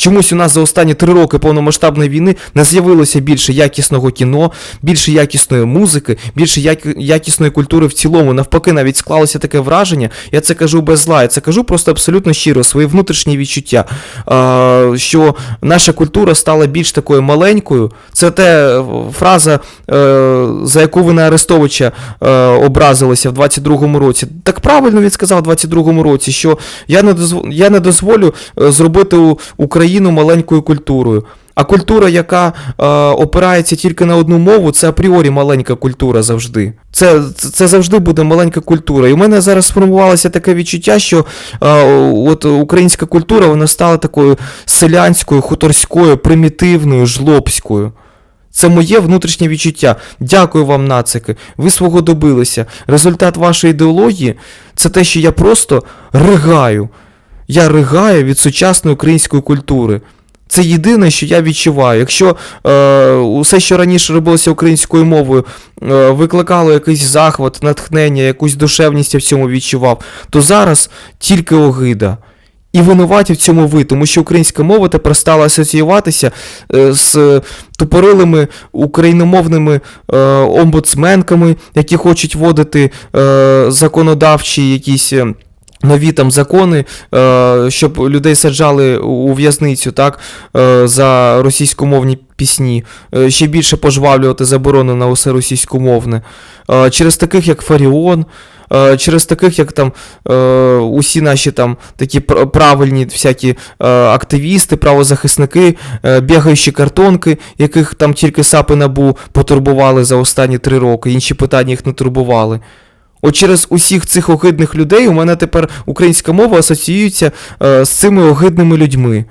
Чомусь у нас за останні три роки повномасштабної війни не з'явилося більше якісного кіно, більше якісної музики, більше як- якісної культури в цілому. Навпаки, навіть склалося таке враження. Я це кажу без зла, я це кажу просто абсолютно щиро, свої внутрішні відчуття. Що наша культура стала більш такою маленькою. Це те е, фраза, е, за яку ви на Арестовича е, образилися в 22-му році. Так правильно він сказав в 22-му році, що я не дозволю зробити у- Україну маленькою культурою. А культура, яка е, опирається тільки на одну мову, це апріорі маленька культура завжди. Це, це завжди буде маленька культура. І в мене зараз сформувалося таке відчуття, що е, от українська культура вона стала такою селянською, хуторською, примітивною, жлобською. Це моє внутрішнє відчуття. Дякую вам, нацики. Ви свого добилися. Результат вашої ідеології це те, що я просто ригаю. Я ригаю від сучасної української культури. Це єдине, що я відчуваю. Якщо е, усе, що раніше робилося українською мовою, е, викликало якийсь захват, натхнення, якусь душевність я в цьому відчував, то зараз тільки огида. І винуваті в цьому ви, тому що українська мова тепер стала асоціюватися е, з тупорилими україномовними е, омбудсменками, які хочуть вводити е, законодавчі якісь. Нові там закони, е, щоб людей саджали у в'язницю, так, е, за російськомовні пісні, е, ще більше пожвавлювати заборону на усе російськомовне. Через таких, як Фаріон, через таких, як там усі наші там такі пр- правильні всякі активісти, правозахисники, бігаючі картонки, яких там тільки САПи набу потурбували за останні три роки, інші питання їх не турбували. От через усіх цих огидних людей у мене тепер українська мова асоціюється е, з цими огидними людьми.